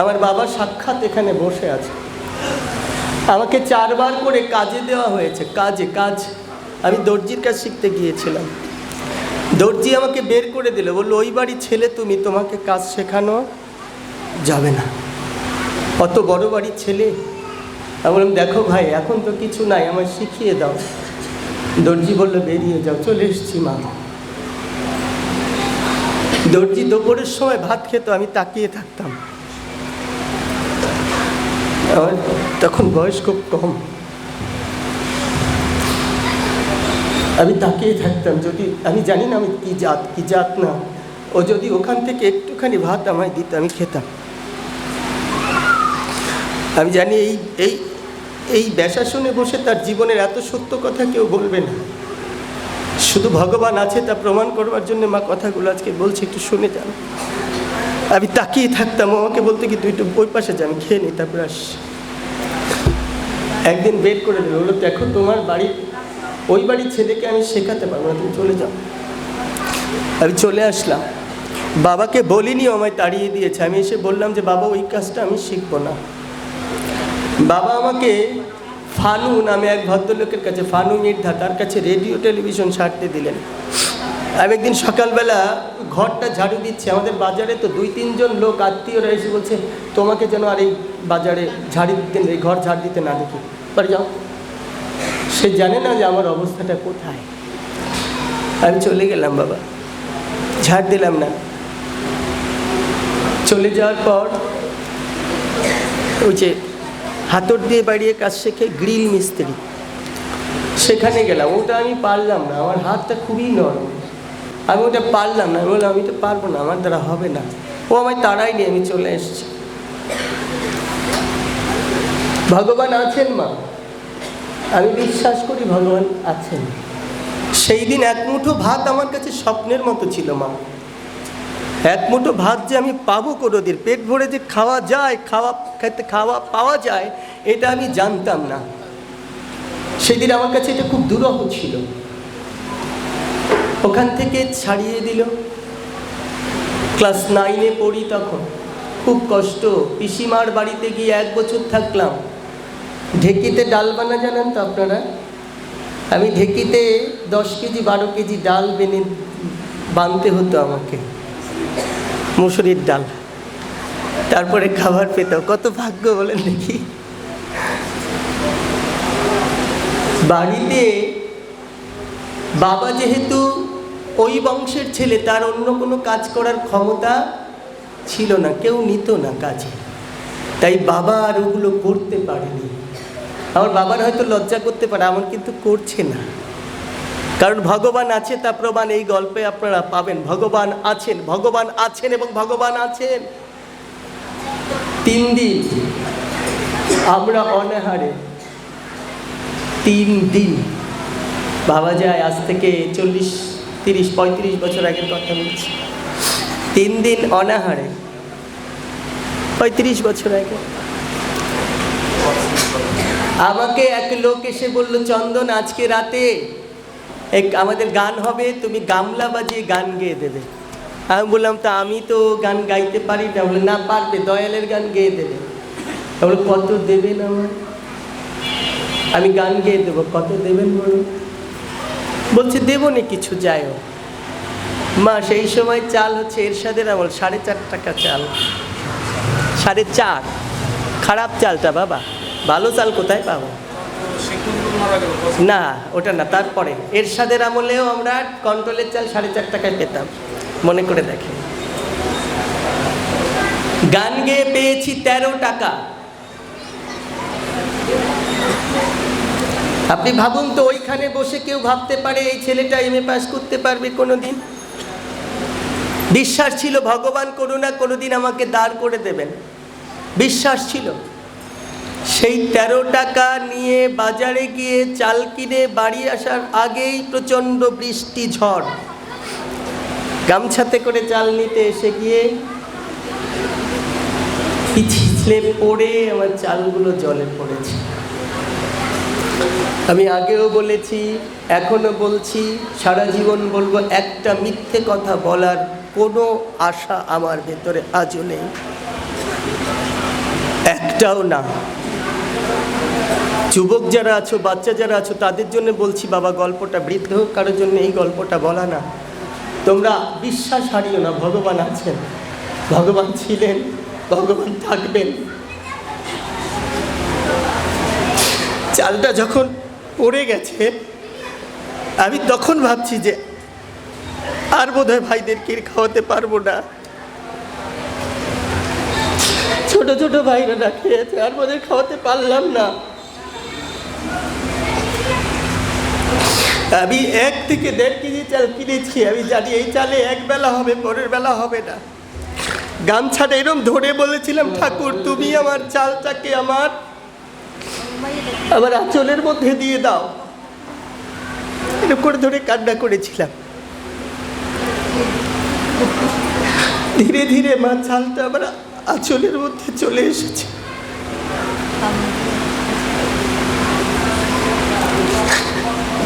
আমার বাবা সাক্ষাৎ এখানে বসে আছে। আমাকে চারবার করে কাজে দেওয়া হয়েছে, কাজে, কাজ। আমি দর্জির কাজ শিখতে গিয়েছিলাম। দর্জি আমাকে বের করে দিল, বলল, ওই বাড়ির ছেলে তুমি, তোমাকে কাজ শেখানো যাবে না। অত বড় বাড়ির ছেলে? আমি বললাম, দেখো ভাই, এখন তো কিছু নাই, আমায় শিখিয়ে দাও। দর্জি বলল, বেরিয়ে যাও, চলে এসছি মা। দর্জি দুপুরের সময় ভাত খেত, আমি তাকিয়ে থাকতাম। তখন বয়স খুব কম। আমি তাকিয়ে থাকতাম, যদি আমি জানি না আমি কি জাত কি জাত না, ও যদি ওখান থেকে একটুখানি ভাত আমায় দিত, আমি খেতাম। আমি জানি এই এই এই ব্যাসাসনে বসে তার জীবনের এত সত্য কথা কেউ বলবে না। শুধু ভগবান আছে তা প্রমাণ করবার জন্য মা কথাগুলো আজকে বলছি, একটু শুনে যান। আমি তাকিয়ে থাকতাম, আমাকে বলতে কি একটু ওই পাশে যা আমি খেয়ে নিই, তারপর আস। একদিন বের করে দিল, বলল, দেখো, তোমার বাড়ির ওই বাড়ির ছেলেকে আমি শেখাতে পারব না, তুমি চলে যাও। আমি চলে আসলাম। বাবাকে বলিনি, আমায় তাড়িয়ে দিয়েছে। আমি এসে বললাম যে, বাবা, ওই কাজটা আমি শিখব না। বাবা আমাকে, ফানু নামে এক ভদ্রলোকের কাছে, ফানু মির্ধা তার কাছে রেডিও, টেলিভিশন ছাড়তে দিলেন। আমি একদিন সকালবেলা ঘরটা ঝাড়ু দিচ্ছে। আমাদের বাজারে তো দুই, তিনজন লোক আত্মীয়রা এসে বলছে, তোমাকে যেন আর এই বাজারে ঝাড়ি দিতে এই ঘর ঝাড় দিতে না দেখি। বাড়ি যাও। সে জানে না যে আমার অবস্থাটা কোথায়। আমি চলে গেলাম বাবা। ঝাড় দিলাম না। চলে যাওয়ার পর ওই যে হাতর দিয়ে বাড়িয়ে কাজ শেখে গ্রিল মিস্ত্রি। সেখানে গেলাম। ওটা আমি পারলাম না। আমার হাতটা খুবই নরম। আমি ওটা পারলাম না। বললাম, আমি তো পারব না, আমার দ্বারা হবে না। ও আমায় তাড়াই নিয়ে আমি চলে এসেছি। ভগবান আছেন মা। আমি বিশ্বাস করি ভগবান আছেন। সেই দিন এক মুঠো ভাত আমার কাছে স্বপ্নের মতো ছিল মা। এক মুঠো ভাত যে আমি পাবো কোনোদিন, পেট ভরে যে খাওয়া যায়, খাওয়া, খেতে খাওয়া পাওয়া যায়, এটা আমি জানতাম না। সেদিন আমার কাছে এটা খুব দুরহ ছিল। ওখান থেকে ছাড়িয়ে দিল। ক্লাস নাইনে পড়ি তখন। খুব কষ্ট। পিসিমার বাড়িতে গিয়ে এক বছর থাকলাম। ঢেকিতে ডাল বানা জানেন তো আপনারা? আমি ঢেকিতে দশ কেজি, বারো কেজি ডাল বেনে বানতে হতো আমাকে। মুসুরির ডাল। তারপরে খাবার পেতাম। কত ভাগ্য বলেন দেখি। বাড়িতে বাবা যেহেতু ওই বংশের ছেলে, তার অন্য কোনো কাজ করার ক্ষমতা ছিল না, কেউ নিত না কাজে। তাই বাবা আর ওগুলো করতে পারেনি। আমার বাবার হয়তো লজ্জা করতে পারে আমার কিন্তু করছে না। কারণ ভগবান আছে, তা প্রমাণ এই গল্পে আপনারা পাবেন। ভগবান আছেন ভগবান আছেন এবং ভগবান আছেন। তিন দিন, আমরা অনাহারে। তিন দিন ভাবা যায় আজ থেকে চল্লিশ তিরিশ, পঁয়ত্রিশ বছর আগের কথা বলছি। তিন দিন অনাহারে। পঁয়ত্রিশ বছর আগে। আমাকে এক লোক এসে বলল, চন্দন, আজকে রাতে এক আমাদের গান হবে, তুমি গামলা বাজিয়ে গান গেয়ে দেবে। আমি বললাম, তা আমি তো গান গাইতে পারি না। বলে না পারবে, দয়ালের গান গেয়ে দেবে। বলে কত দেবেন আমার আমি গান গেয়ে দেবো, কত দেবেন বলুন? বলছে, দেবো না কিছু হোক মা, সেই সময় চাল হচ্ছে এরশাদের আমল, সাড়ে চার টাকা চাল। সাড়ে চার। খারাপ চালটা বাবা। ভালো চাল কোথায় পাবো? না, ওটা না, তারপরে। এরশাদের আমলেও আমরা কন্ট্রোলের চাল সাড়ে চার টাকায় পেতাম। মনে করে দেখে গান গেয়ে পেয়েছি তেরো টাকা। আপনি ভাবুন তো, ওইখানে বসে কেউ ভাবতে পারে এই ছেলেটা এম এ পাস করতে পারবে কোনো দিন বিশ্বাস ছিল, ভগবান করুণা কোনোদিন আমাকে দাঁড় করে দেবেন। বিশ্বাস ছিল। সেই তেরো টাকা নিয়ে বাজারে গিয়ে চাল কিনে বাড়ি আসার আগেই প্রচণ্ড বৃষ্টি, ঝড়। গামছাতে করে চাল নিতে এসে গিয়ে পিছলে পড়ে আমার চালগুলো জলে পড়েছে। আমি আগেও বলেছি এখনও বলছি, সারা জীবন বলব, একটা মিথ্যে কথা বলার কোনো আশা আমার ভেতরে আজও নেই। একটাও না। যুবক যারা আছো, বাচ্চা যারা আছো, তাদের জন্য বলছি, বাবা, গল্পটা বৃদ্ধ কারোর জন্য এই গল্পটা বলা না। তোমরা বিশ্বাস হারিও না, ভগবান আছেন। ভগবান ছিলেন, ভগবান থাকবেন। চালটা যখন পড়ে গেছে, আমি তখন ভাবছি যে আর বোধ বোধহয় ভাইদেরকে খাওয়াতে পারব না। ছোট ছোট ভাইরা খেয়েছে, আর বোধহয় খাওয়াতে পারলাম না। আমি এক থেকে দেড় কেজি চাল কিনেছি, আমি জানি এই চালে এক বেলা হবে, পরের বেলা হবে না। গামছাটা এরম ধরে বলেছিলাম, ঠাকুর, তুমি আমার চালটাকে আমার আমার আঁচলের মধ্যে দিয়ে দাও। এরকম করে ধরে কান্না করেছিলাম। ধীরে ধীরে মা চালটা আমার আঁচলের মধ্যে চলে এসেছে।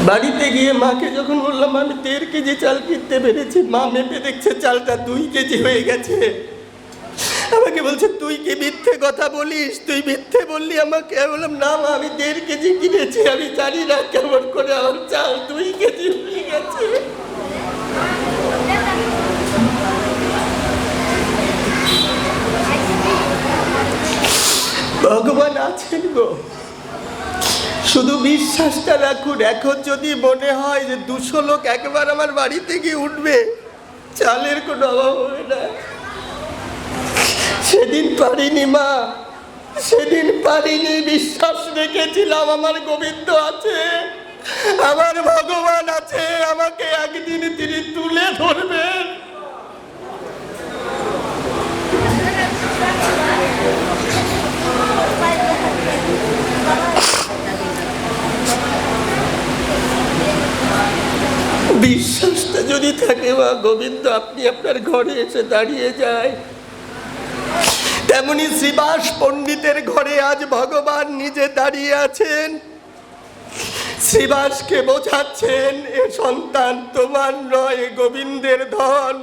বাড়িতে গিয়ে মাকে যখন বললাম, আমি দেড় কেজি চাল কিনতে পেরেছি। মা মেপে দেখছে, চালটা দুই কেজি হয়ে গেছে। আমাকে বলছে, তুই কি মিথ্যে কথা বলিস? তুই মিথ্যে বললি আমাকে? আমি বললাম, না মা, আমি দেড় কেজি কিনেছি, আমি জানি না কেমন করে আমার চাল দুই কেজি হয়ে গেছে। ভগবান আছেন গো। শুধু বিশ্বাসটা রাখুন, এখন যদি মনে হয় যে দুশো লোক একবার আমার বাড়িতে গিয়ে উঠবে, চালের কোনো অভাব হবে না। সেদিন পারিনি, মা। সেদিন পারিনি, বিশ্বাস রেখেছিলাম, আমার গোবিন্দ আছে। আমার ভগবান আছে, আমাকে একদিন তিনি তুলে ধরবেন বিশ্বাসটা যদি থাকে বা গোবিন্দ, আপনি আপনার ঘরে এসে দাঁড়িয়ে যায়। তেমনি শ্রীবাস পণ্ডিতের ঘরে আজ ভগবান নিজে দাঁড়িয়ে আছেন। শ্রীবাসকে বোঝাচ্ছেন, এ সন্তান তোমার নয় গোবিন্দের ধন।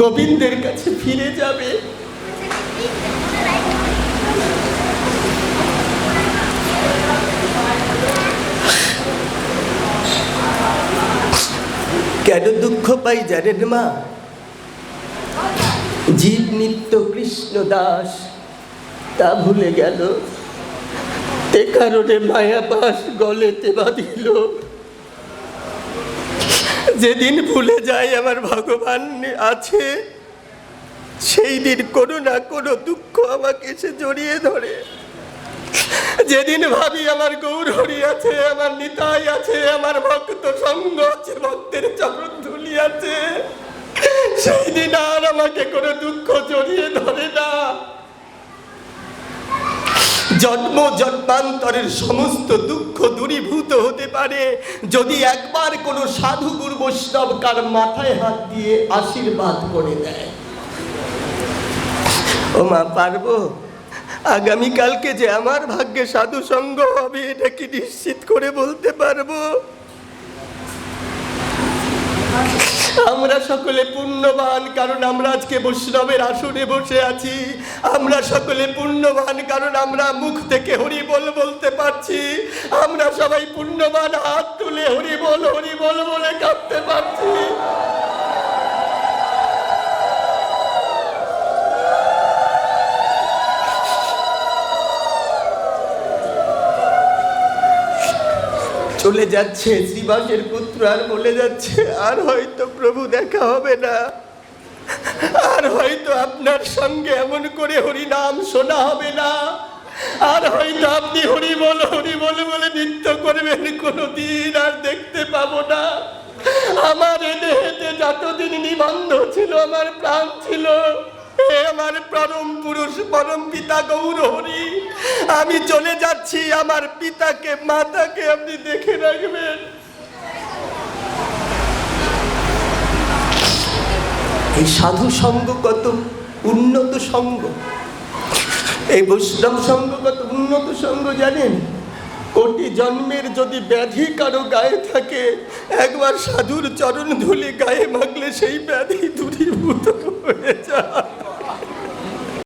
গোবিন্দের কাছে ফিরে যাবে। কেন দুঃখ পাই জানেন মা? নিত্য কৃষ্ণ দাস, তা ভুলে গেল। তে কারণে মায়াপাস গলেতে বাঁধিল। যেদিন ভুলে যাই আমার ভগবান আছে, সেই দিন কোনো না কোনো দুঃখ আমাকে এসে জড়িয়ে ধরে। যেদিন ভাবি আমার গৌর হরি আছে, আমার নিতাই আছে, আমার ভক্ত সঙ্গ আছে, ভক্তের চরণ ধুলি আছে, সেই দিন আর আমাকে কোনো দুঃখ জড়িয়ে ধরে না জন্ম জন্মান্তরের সমস্ত দুঃখ দূরীভূত হতে পারে। যদি একবার কোনো সাধু গুরু বৈষ্ণব কার মাথায় হাত দিয়ে আশীর্বাদ করে দেয়। ও মা পারব, আগামীকালকে যে আমার ভাগ্যে সাধু সঙ্গ হবে, এটা কি নিশ্চিত করে বলতে পারব? আমরা সকলে পুণ্যবান, কারণ আমরা আজকে বৈষ্ণবের আসনে বসে আছি। আমরা সকলে পুণ্যবান, কারণ আমরা মুখ থেকে হরি বল বলতে পারছি। আমরা সবাই পুণ্যবান, হাত তুলে হরি বল হরি বল বলে কাঁদতে পারছি। চলে যাচ্ছে, শ্রীবাসের পুত্র আর বলে যাচ্ছে, আর হয়তো প্রভু দেখা হবে না। আর হয়তো আপনার সঙ্গে এমন করে হরি নাম শোনা হবে না। আর হয়তো আপনি হরি বল হরি বল বলে নৃত্য করবেন কোনো দিন আর দেখতে পাবো না। আমার এ দেহেতে যতদিন নিবন্ধ ছিল, আমার প্রাণ ছিল আমার পরম পুরুষ, পরম পিতা গৌর হরি আমি চলে যাচ্ছি, আমার পিতাকে, মাতাকে আপনি দেখে রাখবেন। এই সাধু সঙ্গ কত উন্নত সঙ্গ? এই বৈষ্ণব সঙ্গ কত উন্নত সঙ্গ জানেন? কোটি জন্মের যদি ব্যাধি কারও গায়ে থাকে, একবার সাধুর চরণ ধুলি গায়ে মাগলে সেই ব্যাধি দূরীভূত হয়ে যায়।